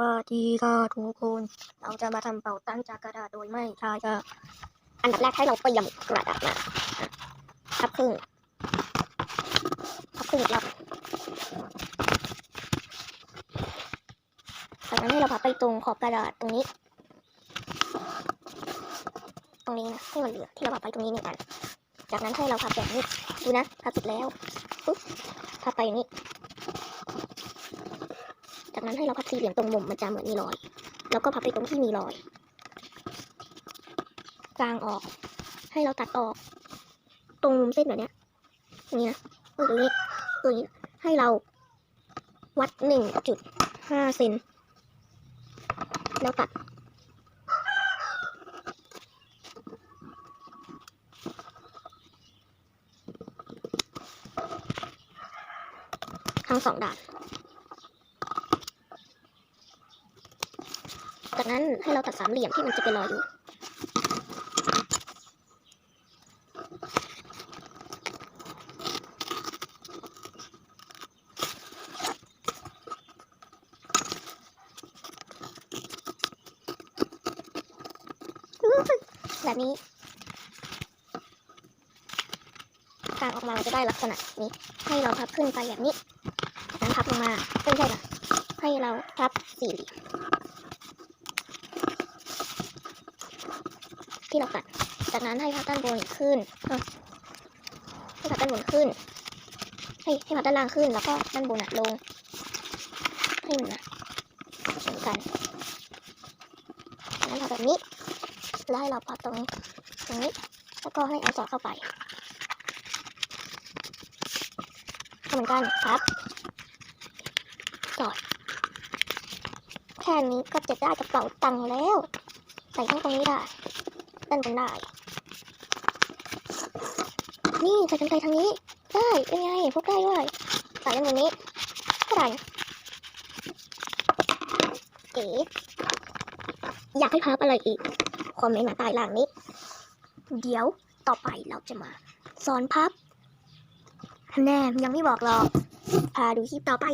วัสดีค่ะทุกคน เราจะมาทำเป่าตั้งจากกระดาษโดยไม่ใช้ค่ะอันดับแรกให้เราเตรียมกระดาษมาพับครึ่งพับครึ่งอีกรอบจากนั้นให้เราพับไปตรงขอบกระดาษตรงนี้ ตรงนี้นะให้มันเหลือที่เราพับไปตรงนี้หนึ่งอัน จากนั้นให้เราพับแบบนี้ ดูนะพับเสร็จแล้วปุ๊บพับไปอย่างนี้ นั้นให้เราพับสี่เหลี่ยมตรงมุมมันจะเหมือนมีรอย แล้วก็พับไปตรงที่มีรอย กลางออก ให้เราตัดออก ตรงมุมเส้นแบบเนี้ยอย่างนี้นะเออตรงนี้ตรงนี้ให้เราวัดหนึ่งจุดห้าเซนแล้วตัดทั้งสองด้าน จากนั้นให้เราตัดสามเหลี่ยมที่มันจะเป็นรอยอยู่แบบนี้กางออกมาจะได้ลักษณะนี้ ให้เราพับขึ้นไปแบบนี้จากนั้นพับลงมาไม่ใช่ค่ะให้เราพับสี่เหลี่ยม ที่เราตัด จากนั้นให้พับด้านบนขึ้นให้พับด้านบนขึ้น ให้ให้พับด้านล่างขึ้น แล้วก็ด้านบนอะลง ให้มันนะเหมือนกันจากนั้นทำแบบนี้แล้วให้เราพับตรงตรงนี้ แล้วก็ให้เอาสอดเข้าไปเหมือนกันพับสอดแค่นี้ก็จะได้กระเป๋าตังค์แล้ว ใส่ทั้งตรงนี้ได้ ด้านบนได้ นี่ใส่กันไกลทางนี้ ได้เป็นไงพกได้ด้วยใส่ด้านบนนี้ก็ได้เอ๋อยากให้พับอะไรอีก คอมเมนต์มาใต้ล่างนี้ เดี๋ยวต่อไปเราจะมา สอนพับแน่ยังไม่บอกหรอก พาดูคลิปต่อไป